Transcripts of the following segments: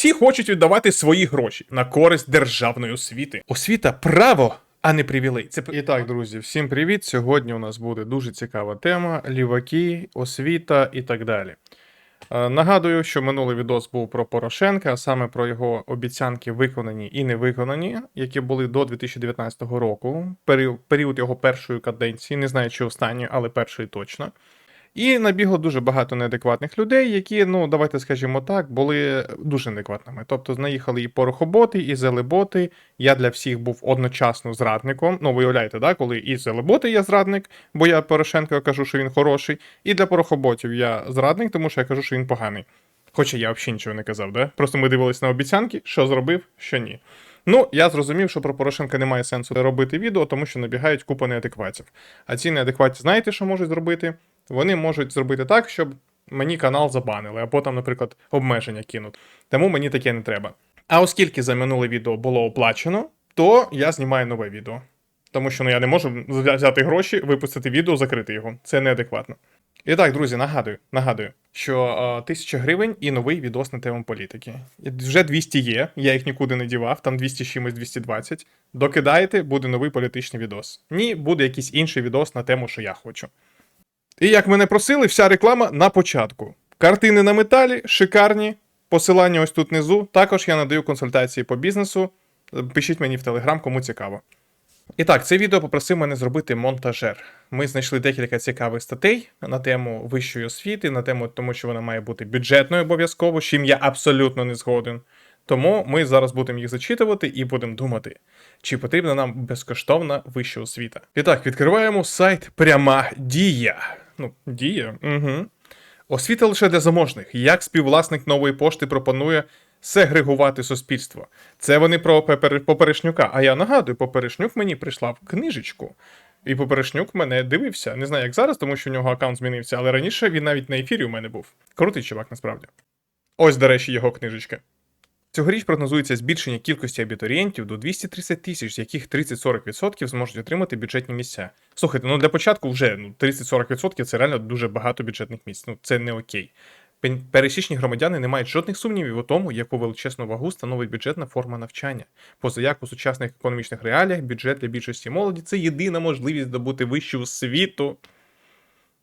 всі хочуть віддавати свої гроші на користь державної освіти. Освіта право, а не привілей. Це І так, друзі, всім привіт! Сьогодні у нас буде дуже цікава тема: ліваки, освіта і так далі. Е, Нагадую, що минулий відос був про Порошенка, а саме про його обіцянки виконані і не виконані, які були до 2019 року, період його першої каденції, не знаю, чи останньої, але першої точно. І набігло дуже багато неадекватних людей, які, ну давайте скажімо так, були дуже неадекватними. Тобто наїхали і порохоботи, і зелеботи. Я для всіх був одночасно зрадником. Ну, виявляєте, да, коли і зелеботи я зрадник, бо я Порошенко кажу, що він хороший, і для порохоботів я зрадник, тому що я кажу, що він поганий. Хоча я взагалі нічого не казав, да? Просто ми дивились на обіцянки, що зробив, що ні. Ну, я зрозумів, що про Порошенка немає сенсу робити відео, тому що набігають купа неадекватів. А ці неадекваті, знаєте, що можуть зробити? Вони можуть зробити так, щоб мені канал забанили, або там, наприклад, обмеження кинуть. Тому мені таке не треба. А оскільки за минуле відео було оплачено, то я знімаю нове відео. Тому що ну, я не можу взяти гроші, випустити відео, закрити його. Це неадекватно. І так, друзі, нагадую, нагадую, що 1000 гривень і новий відос на тему політики. Вже 200 є, я їх нікуди не дівав, там 200 чимось 220. Докидаєте, буде новий політичний відос. Ні, буде якийсь інший відос на тему, що я хочу. І як мене просили, вся реклама на початку. Картини на металі, шикарні. Посилання ось тут внизу. Також я надаю консультації по бізнесу. Пишіть мені в телеграм, кому цікаво. І так, це відео попросив мене зробити монтажер. Ми знайшли декілька цікавих статей на тему вищої освіти, на тему тому, що вона має бути бюджетною обов'язково, з чим я абсолютно не згоден. Тому ми зараз будемо їх зачитувати і будемо думати, чи потрібна нам безкоштовна вища освіта. І так, відкриваємо сайт Пряма Дія. Ну, дія. Угу. Освіта лише для заможних. Як співвласник нової пошти пропонує сегрегувати суспільство. Це вони про Поперешнюка. А я нагадую, Поперешнюк мені прислав книжечку. І Поперешнюк мене дивився. Не знаю, як зараз, тому що в нього аккаунт змінився, але раніше він навіть на ефірі у мене був. Крутий чувак, насправді. Ось, до речі, його книжечка. Цьогоріч прогнозується збільшення кількості абітурієнтів до 230 тисяч, з яких 30-40% зможуть отримати бюджетні місця. Слухайте, ну для початку вже ну, 30-40% це реально дуже багато бюджетних місць. Ну це не окей. Пересічні громадяни не мають жодних сумнівів у тому, яку величезну вагу становить бюджетна форма навчання. Позаяк у сучасних економічних реаліях бюджет для більшості молоді це єдина можливість здобути вищу освіту.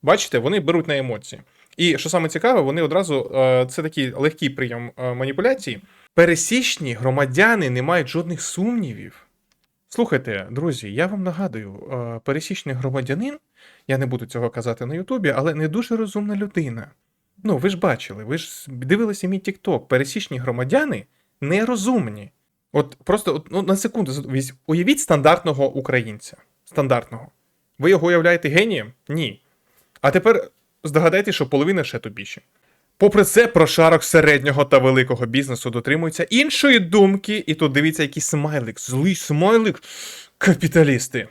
Бачите, вони беруть на емоції. І що саме цікаве, вони одразу е, це такий легкий прийом е, маніпуляції. Пересічні громадяни не мають жодних сумнівів. Слухайте, друзі, я вам нагадую, е, пересічний громадянин, я не буду цього казати на Ютубі, але не дуже розумна людина. Ну, ви ж бачили, ви ж дивилися мій TikTok. Пересічні громадяни нерозумні. От просто ну, на секунду уявіть стандартного українця. Стандартного. Ви його уявляєте генієм? Ні. А тепер здогадайтесь, що половина ще тупіші. Попри це, прошарок середнього та великого бізнесу дотримується іншої думки, і тут дивіться, який смайлик, злий смайлик. Капіталісти.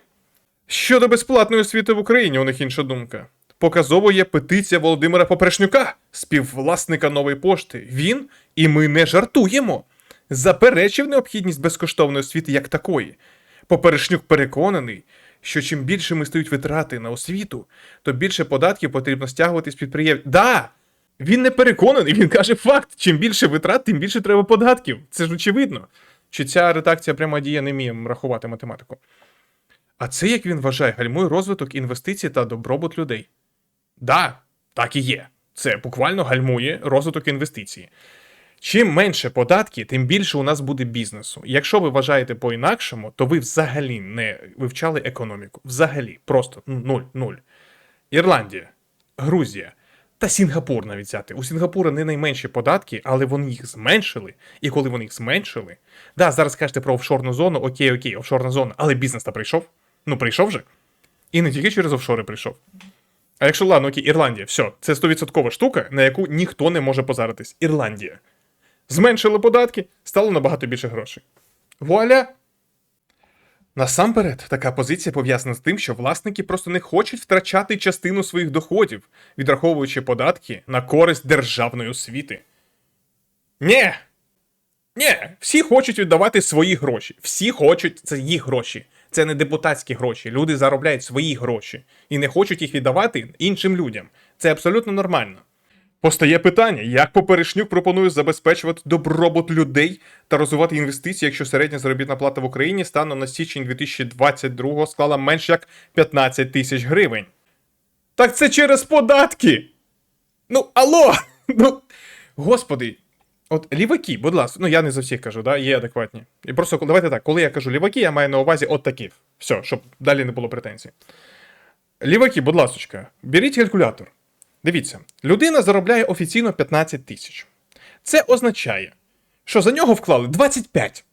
Щодо безплатної освіти в Україні, у них інша думка. Показово є петиція Володимира Поперешнюка, співвласника нової пошти. Він, і ми не жартуємо, заперечив необхідність безкоштовної освіти як такої. Поперешнюк переконаний, що чим більшими стають витрати на освіту, то більше податків потрібно стягувати з підприємств. Да! Він не переконаний, він каже факт: чим більше витрат, тим більше треба податків. Це ж очевидно. Чи ця редакція пряма дія не вміє рахувати математику? А це, як він вважає, гальмує розвиток інвестицій та добробут людей. Да, так і є. Це буквально гальмує розвиток інвестицій. Чим менше податки, тим більше у нас буде бізнесу. Якщо ви вважаєте по-інакшому, то ви взагалі не вивчали економіку. Взагалі, просто нуль, нуль. Ірландія, Грузія та Сінгапур навіть взяти. У Сінгапура не найменші податки, але вони їх зменшили. І коли вони їх зменшили, да, зараз кажете про офшорну зону, окей, окей, офшорна зона, але бізнес та прийшов. Ну, прийшов же. І не тільки через офшори прийшов. А якщо ладно, окей, Ірландія, все, це 100% штука, на яку ніхто не може позаритись. Ірландія. Зменшили податки, стало набагато більше грошей. Вуаля! Насамперед, така позиція пов'язана з тим, що власники просто не хочуть втрачати частину своїх доходів, відраховуючи податки на користь державної освіти. Нє! Нє! Всі хочуть віддавати свої гроші. Всі хочуть, це їх гроші. Це не депутатські гроші. Люди заробляють свої гроші і не хочуть їх віддавати іншим людям. Це абсолютно нормально. Постає питання, як Поперешнюк пропонує забезпечувати добробут людей та розвивати інвестиції, якщо середня заробітна плата в Україні станом на січень 2022 склала менш як 15 тисяч гривень. Так це через податки. Ну, алло! Ну, господи, от ліваки, будь ласка, ну я не за всіх кажу, да, є адекватні. І просто давайте так, коли я кажу ліваки, я маю на увазі от таких. Все, щоб далі не було претензій. Ліваки, будь ласка, беріть калькулятор. Дивіться, людина заробляє офіційно 15 тисяч. Це означає, що за нього вклали 25.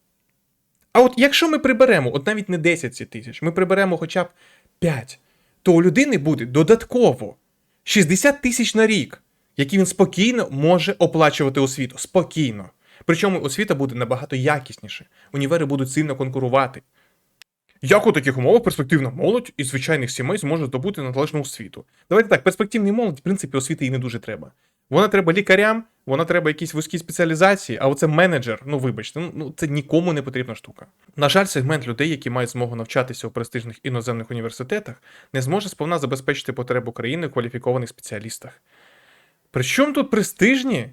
А от якщо ми приберемо, от навіть не 10 тисяч, ми приберемо хоча б 5, то у людини буде додатково 60 тисяч на рік, які він спокійно може оплачувати освіту. Спокійно. Причому освіта буде набагато якісніше. Універи будуть сильно конкурувати. Як у таких умовах перспективна молодь із звичайних сімей зможе здобути належну освіту? Давайте так, перспективній молодь, в принципі, освіти і не дуже треба. Вона треба лікарям, вона треба якісь вузькі спеціалізації, а оце менеджер, ну вибачте, ну, ну це нікому не потрібна штука. На жаль, сегмент людей, які мають змогу навчатися у престижних іноземних університетах, не зможе сповна забезпечити потребу країни у кваліфікованих спеціалістах. При чому тут престижні?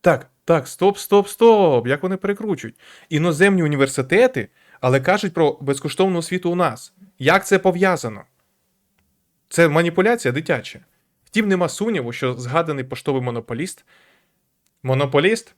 Так, так, стоп, стоп, стоп. Як вони перекручують? Іноземні університети, але кажуть про безкоштовну освіту у нас. Як це пов'язано? Це маніпуляція дитяча. Втім, нема сумніву, що згаданий поштовий монополіст. Монополіст?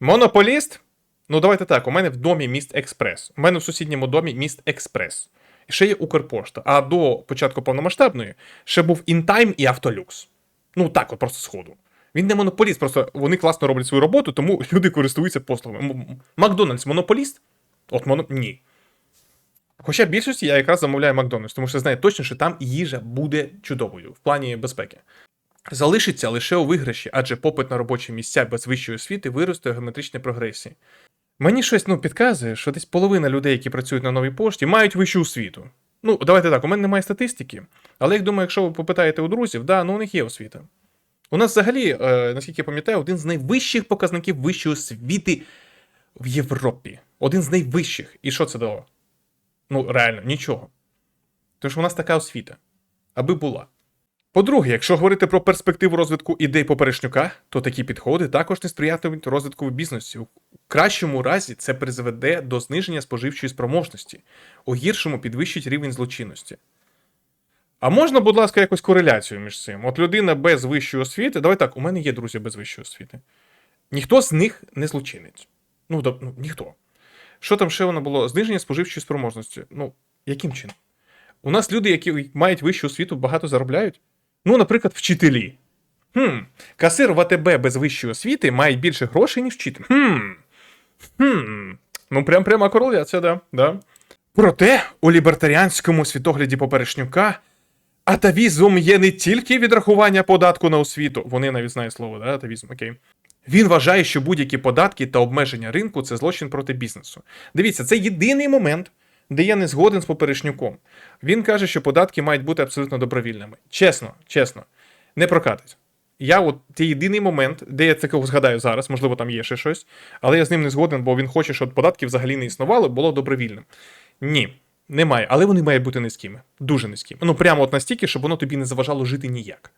Монополіст? Ну, давайте так. У мене в домі міст Експрес. У мене в сусідньому домі міст Експрес. І ще є Укрпошта. А до початку повномасштабної ще був Інтайм і Автолюкс. Ну так, от просто сходу. Він не монополіст, просто вони класно роблять свою роботу, тому люди користуються послугами. Макдональдс монополіст? От моно... ні. Хоча більшості я якраз замовляю Макдональдс, тому що знаю точно, що там їжа буде чудовою в плані безпеки. Залишиться лише у виграші, адже попит на робочі місця без вищої освіти виросте у геометричній прогресії. Мені щось ну, підказує, що десь половина людей, які працюють на новій пошті, мають вищу освіту. Ну, давайте так, у мене немає статистики, але я думаю, якщо ви попитаєте у друзів, да, ну у них є освіта. У нас взагалі, е, наскільки я пам'ятаю, один з найвищих показників вищої освіти в Європі. Один з найвищих. І що це дало? Ну, реально, нічого. Що у нас така освіта. Аби була. По-друге, якщо говорити про перспективу розвитку ідей поперечнюка, то такі підходи також не сприятимуть розвитку в бізнесі. У кращому разі це призведе до зниження споживчої спроможності, у гіршому підвищить рівень злочинності. А можна, будь ласка, якусь кореляцію між цим? От людина без вищої освіти, давай так, у мене є друзі без вищої освіти. Ніхто з них не злочинець. Ну, доб- ну ніхто. Що там ще воно було? Зниження споживчої спроможності. Ну, яким чином? У нас люди, які мають вищу освіту, багато заробляють. Ну, наприклад, вчителі. Хм, касир в АТБ без вищої освіти має більше грошей, ніж вчитель. Хм. Хм. Ну, прям пряма кореляція, да. да. Проте у лібертаріанському світогляді поперечнюка атавізм є не тільки відрахування податку на освіту. Вони навіть знають слово, да? атавізм, окей. Він вважає, що будь-які податки та обмеження ринку це злочин проти бізнесу. Дивіться, це єдиний момент, де я не згоден з поперечнюком. Він каже, що податки мають бути абсолютно добровільними. Чесно, чесно, не прокатить. Я от це єдиний момент, де я такого згадаю зараз, можливо, там є ще щось, але я з ним не згоден, бо він хоче, щоб податки взагалі не існували, було добровільним. Ні, немає, але вони мають бути низькими. Дуже низькими. Ну, прямо от настільки, щоб воно тобі не заважало жити ніяк.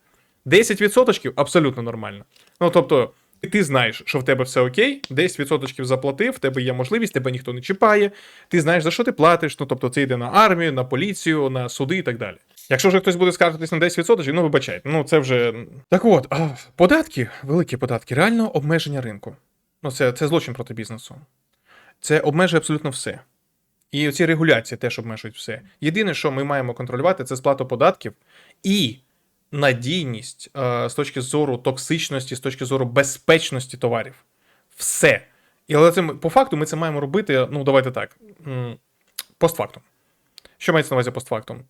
10% абсолютно нормально. Ну, тобто, ти знаєш, що в тебе все окей, 10% заплатив, в тебе є можливість, тебе ніхто не чіпає, ти знаєш, за що ти платиш. Ну, тобто, це йде на армію, на поліцію, на суди і так далі. Якщо вже хтось буде скаржитись на 10%, ну вибачайте, ну це вже. Так от, податки, великі податки, реально обмеження ринку. Ну, це, це злочин проти бізнесу. Це обмежує абсолютно все. І ці регуляції теж обмежують все. Єдине, що ми маємо контролювати, це сплату податків і надійність е, з точки зору токсичності, з точки зору безпечності товарів. Все. І але це по факту ми це маємо робити, ну давайте так, постфактум. Що мається на увазі постфактум?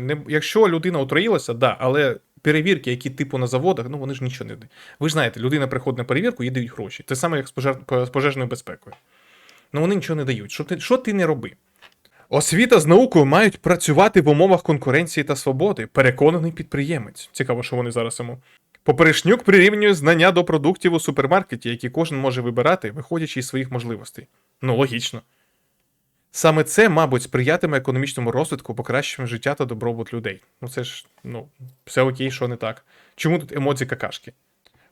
Не, якщо людина отруїлася, да, але перевірки, які типу на заводах, ну вони ж нічого не дають. Ви ж знаєте, людина приходить на перевірку, їй дають гроші. Це саме як з пожежною безпекою. Ну вони нічого не дають. Що ти, що ти не роби? Освіта з наукою мають працювати в умовах конкуренції та свободи. Переконаний підприємець. Цікаво, що вони зараз йому. Поперечнюк прирівнює знання до продуктів у супермаркеті, які кожен може вибирати, виходячи із своїх можливостей. Ну, логічно. Саме це, мабуть, сприятиме економічному розвитку, покращенню життя та добробут людей. Ну це ж, ну, все окей, що не так. Чому тут емодзі какашки?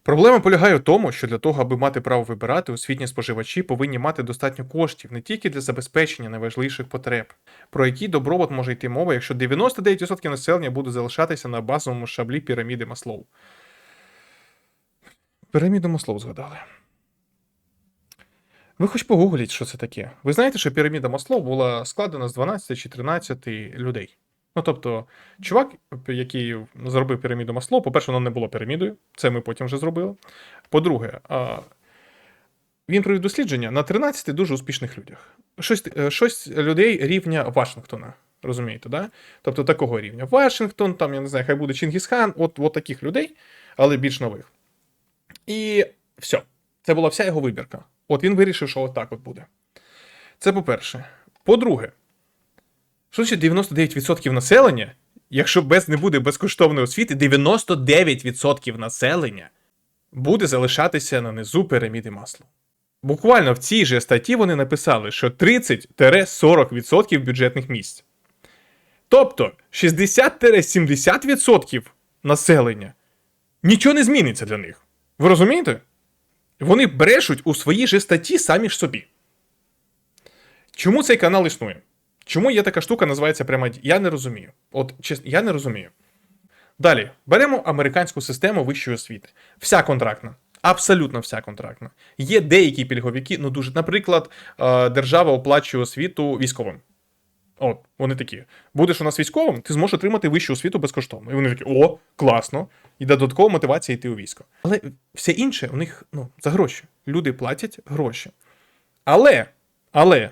Проблема полягає в тому, що для того, аби мати право вибирати, освітні споживачі повинні мати достатньо коштів не тільки для забезпечення найважливіших потреб, про який добробут може йти мова, якщо 99% населення буде залишатися на базовому шаблі піраміди Маслоу. Піраміду Маслоу згадали. Ви хоч погугліть, що це таке. Ви знаєте, що піраміда Маслоу була складена з 12 чи 13 людей. Ну, тобто, чувак, який зробив піраміду Маслоу, по-перше, воно не було пірамідою, це ми потім вже зробили. По-друге, він провів дослідження на 13 дуже успішних людях. Щось, е, щось людей рівня Вашингтона. Розумієте, да? Тобто такого рівня. Вашингтон, там, я не знаю, хай буде Чингісхан, от, от таких людей, але більш нових. І все. Це була вся його вибірка. От він вирішив, що отак от буде. Це по-перше. По-друге, що значить 99% населення, якщо без не буде безкоштовної освіти, 99% населення буде залишатися на низу піраміди масла. Буквально в цій же статті вони написали, що 30-40% бюджетних місць. Тобто 60-70% населення нічого не зміниться для них. Ви розумієте? Вони брешуть у своїй же статті самі ж собі. Чому цей канал існує? Чому є така штука, називається прямо ді- Я не розумію. От чесно, я не розумію. Далі беремо американську систему вищої освіти. Вся контрактна. Абсолютно вся контрактна. Є деякі пільговики, ну дуже, наприклад, е, держава оплачує освіту військовим. От, вони такі. Будеш у нас військовим, ти зможеш отримати вищу освіту безкоштовно. І вони такі, о, класно. І додаткова мотивація йти у військо. Але все інше у них ну, за гроші. Люди платять гроші. Але, але,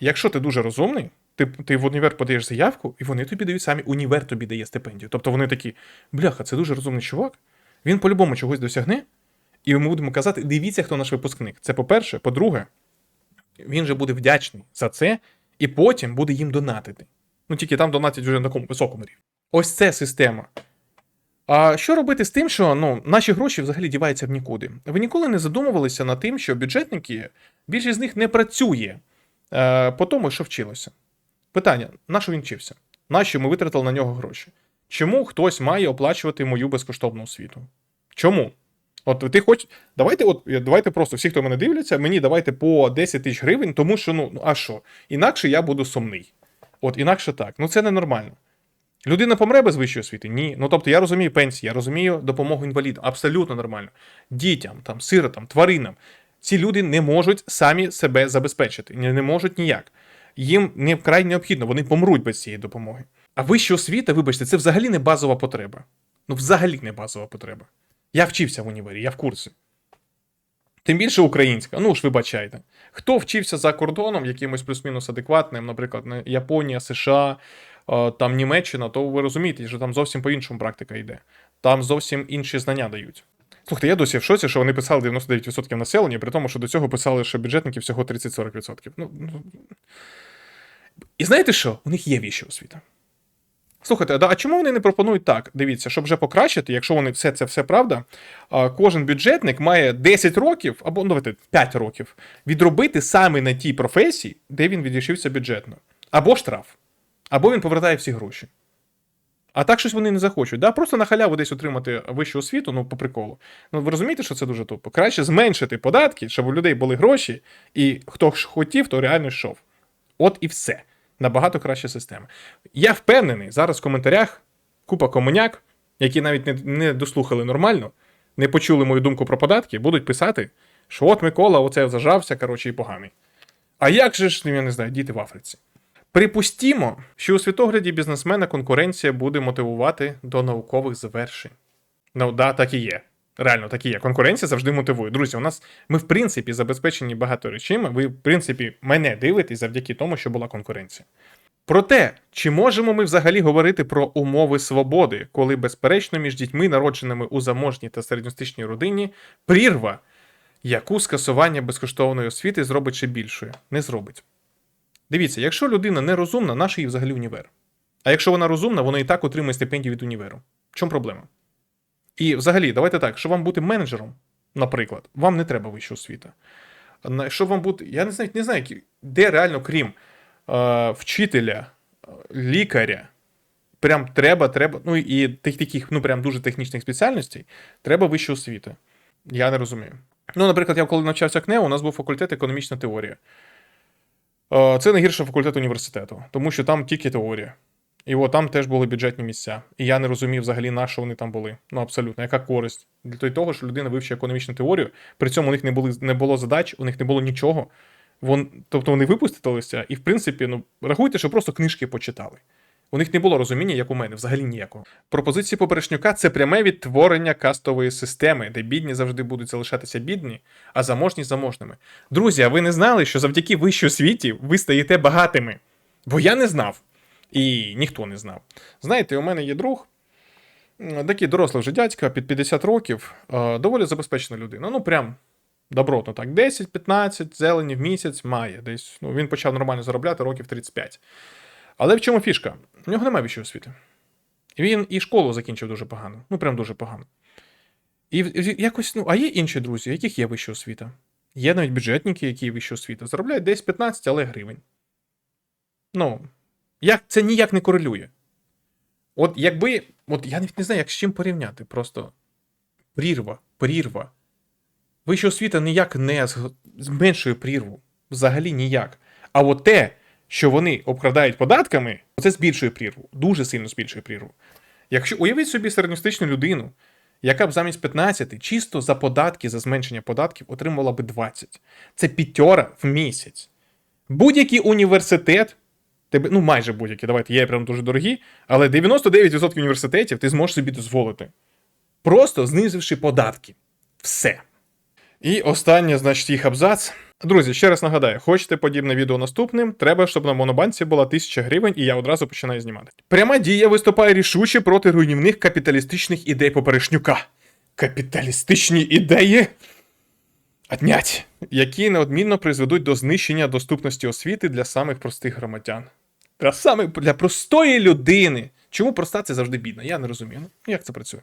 якщо ти дуже розумний, ти, ти в універ подаєш заявку, і вони тобі дають самі, універ тобі дає стипендію. Тобто вони такі, бляха, це дуже розумний чувак, він по-любому чогось досягне, і ми будемо казати: дивіться, хто наш випускник. Це по-перше. По-друге, він же буде вдячний за це, і потім буде їм донатити. Ну тільки там донатять вже на такому високому рівні. Ось це система. А що робити з тим, що ну, наші гроші взагалі діваються в нікуди? Ви ніколи не задумувалися над тим, що бюджетники, більшість з них не працює е, по тому, що вчилося. Питання: на що він вчився? Нащо ми витратили на нього гроші? Чому хтось має оплачувати мою безкоштовну освіту? Чому? От ти хоч. Давайте, от, давайте просто всі, хто мене дивляться, мені давайте по 10 тисяч гривень, тому що, ну, ну а що? Інакше я буду сумний. От інакше так. Ну це ненормально. Людина помре без вищої освіти? Ні. Ну тобто я розумію пенсії, я розумію допомогу інвалідам. Абсолютно нормально. Дітям, там, сиротам, тваринам. Ці люди не можуть самі себе забезпечити. Не, можуть ніяк. Їм не вкрай необхідно, вони помруть без цієї допомоги. А вища освіта, вибачте, це взагалі не базова потреба. Ну, взагалі не базова потреба. Я вчився в універі, я в курсі. Тим більше українська, ну ж вибачайте. Хто вчився за кордоном, якимось плюс-мінус адекватним, наприклад, Японія, США, е, там Німеччина, то ви розумієте, що там зовсім по-іншому практика йде. Там зовсім інші знання дають. Слухайте, я досі в шоці, що вони писали 99% населення, при тому, що до цього писали, що бюджетники всього 30-40%. Ну, ну... І знаєте що? У них є вища освіта. Слухайте, а чому вони не пропонують так? Дивіться, щоб вже покращити, якщо вони все це все правда, кожен бюджетник має 10 років або ну, давайте 5 років відробити саме на тій професії, де він відрішився бюджетно. Або штраф, або він повертає всі гроші. А так щось вони не захочуть. Да? Просто на халяву десь отримати вищу освіту, ну по приколу. Ну ви розумієте, що це дуже тупо. Краще зменшити податки, щоб у людей були гроші, і хто ж хотів, то реально йшов. От і все. Набагато краща система. Я впевнений, зараз в коментарях купа комуняк, які навіть не, не дослухали нормально, не почули мою думку про податки, будуть писати, що от Микола оце зажався, коротше, і поганий. А як же ж, я не знаю, діти в Африці? Припустімо, що у світогляді бізнесмена конкуренція буде мотивувати до наукових завершень. Ну, да, так і є. Реально, так і є. Конкуренція завжди мотивує. Друзі, у нас ми, в принципі, забезпечені багато речами. Ви, в принципі, мене дивитесь завдяки тому, що була конкуренція. Проте, чи можемо ми взагалі говорити про умови свободи, коли, безперечно, між дітьми, народженими у заможній та середньостичній родині, прірва, яку скасування безкоштовної освіти зробить ще більшою? Не зробить. Дивіться, якщо людина не розумна, наш її взагалі універ. А якщо вона розумна, вона і так отримує стипендію від універу. В чому проблема? І взагалі, давайте так, щоб вам бути менеджером, наприклад, вам не треба вища освіта. Щоб вам бути, я не знаю, не знаю, де реально, крім е, вчителя, е, лікаря, прям треба, треба, ну і тих таких, ну прям дуже технічних спеціальностей, треба вища освіта. Я не розумію. Ну, наприклад, я коли навчався КНЕУ, у нас був факультет економічна теорія. Е, Це найгірший факультет університету, тому що там тільки теорія. І от там теж були бюджетні місця. І я не розумів взагалі, на що вони там були. Ну, абсолютно, яка користь? Для того, що людина вивчила економічну теорію, при цьому у них не, були, не було задач, у них не було нічого. Вон, тобто вони випустилися, і, в принципі, ну, рахуйте, що просто книжки почитали. У них не було розуміння, як у мене, взагалі ніякого. Пропозиції Поперечнюка це пряме відтворення кастової системи, де бідні завжди будуть залишатися бідні, а заможні заможними. Друзі, а ви не знали, що завдяки вищій освіті ви стаєте багатими? Бо я не знав. І ніхто не знав. Знаєте, у мене є друг, такий дорослий вже дядька, під 50 років, доволі забезпечена людина. Ну, прям добротно так. 10-15 зелені в місяць має. Десь ну, він почав нормально заробляти років 35. Але в чому фішка? У нього немає вищої освіти. Він і школу закінчив дуже погано. Ну, прям дуже погано. І якось, ну, а є інші друзі, яких є вища освіта. Є навіть бюджетники, які є вища освіта. Заробляють десь 15, але гривень. Ну, як, це ніяк не корелює. От якби. От я навіть не знаю, як з чим порівняти. Просто прірва, прірва. Вища освіта ніяк не зменшує прірву. Взагалі ніяк. А от те, що вони обкрадають податками, це збільшує прірву. Дуже сильно збільшує прірву. Якщо уявіть собі середньостатичну людину, яка б замість 15 чисто за податки, за зменшення податків отримувала би 20. Це п'ятьора в місяць. Будь-який університет, тебе, ну майже будь-які, давайте, є прям дуже дорогі, але 99% університетів ти зможеш собі дозволити. Просто знизивши податки. Все. І останнє, значить, їх абзац. Друзі, ще раз нагадаю, хочете подібне відео наступним, треба, щоб на монобанці була 1000 гривень, і я одразу починаю знімати. Пряма дія виступає рішуче проти руйнівних капіталістичних ідей Поперешнюка. Капіталістичні ідеї? Отнять, які неодмінно призведуть до знищення доступності освіти для самих простих громадян. Для самих для простої людини. Чому проста це завжди бідна? Я не розумію. Ну, як це працює?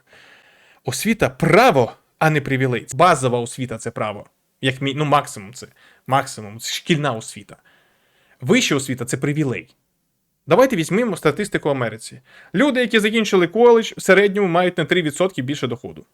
Освіта право, а не привілей. Базова освіта це право. Як мі... ну, максимум це. Максимум. Це шкільна освіта. Вища освіта це привілей. Давайте візьмемо статистику Америці. Люди, які закінчили коледж, в середньому мають на 3% більше доходу.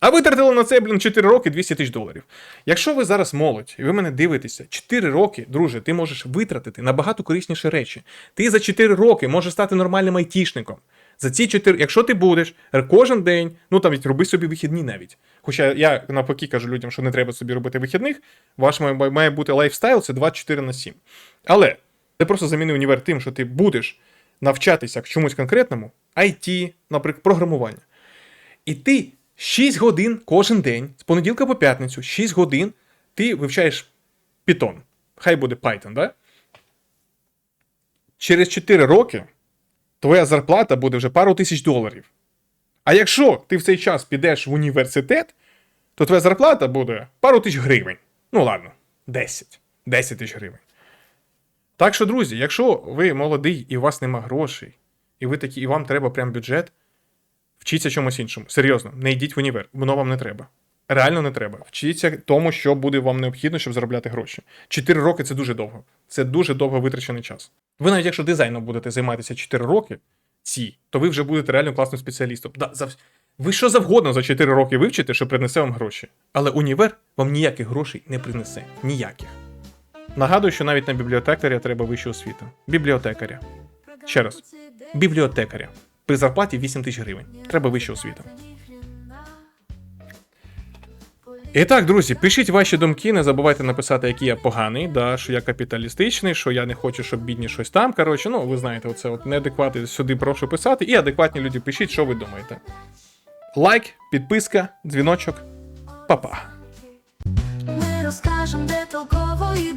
А витратили на це, блін, 4 роки 200 тисяч доларів. Якщо ви зараз молодь, і ви мене дивитеся, 4 роки, друже, ти можеш витратити набагато корисніші речі. Ти за 4 роки можеш стати нормальним айтішником. За ці 4, якщо ти будеш кожен день, ну там роби собі вихідні навіть. Хоча я навпаки кажу людям, що не треба собі робити вихідних, ваш має, бути лайфстайл, це 24 на 7. Але ти просто заміни універ тим, що ти будеш навчатися чомусь конкретному, IT, наприклад, програмування. І ти 6 годин кожен день, з понеділка по п'ятницю, 6 годин ти вивчаєш Python. Хай буде Python, да? Через 4 роки твоя зарплата буде вже пару тисяч доларів. А якщо ти в цей час підеш в університет, то твоя зарплата буде пару тисяч гривень. Ну ладно, 10. 10 тисяч гривень. Так що, друзі, якщо ви молодий і у вас нема грошей, і ви такі, і вам треба прям бюджет, вчіться чомусь іншому. Серйозно, не йдіть в універ, воно вам не треба. Реально не треба. Вчіться тому, що буде вам необхідно, щоб заробляти гроші. Чотири роки це дуже довго. Це дуже довго витрачений час. Ви навіть якщо дизайном будете займатися 4 роки, ці, то ви вже будете реально класним спеціалістом. Да, за... Ви що завгодно за 4 роки вивчите, що принесе вам гроші. Але універ вам ніяких грошей не принесе. Ніяких. Нагадую, що навіть на бібліотекаря треба вища освіта. Бібліотекаря. Ще раз. Бібліотекаря. При зарплаті 8 тисяч гривень. Треба вища освіта. І так, друзі, пишіть ваші думки, не забувайте написати, який я поганий, да, що я капіталістичний, що я не хочу, щоб бідні щось там. Коротше, ну ви знаєте, оце от неадеквати сюди прошу писати. І адекватні люди пишіть, що ви думаєте. Лайк, підписка, дзвіночок. Па-па. Ми розкажемо, де толково і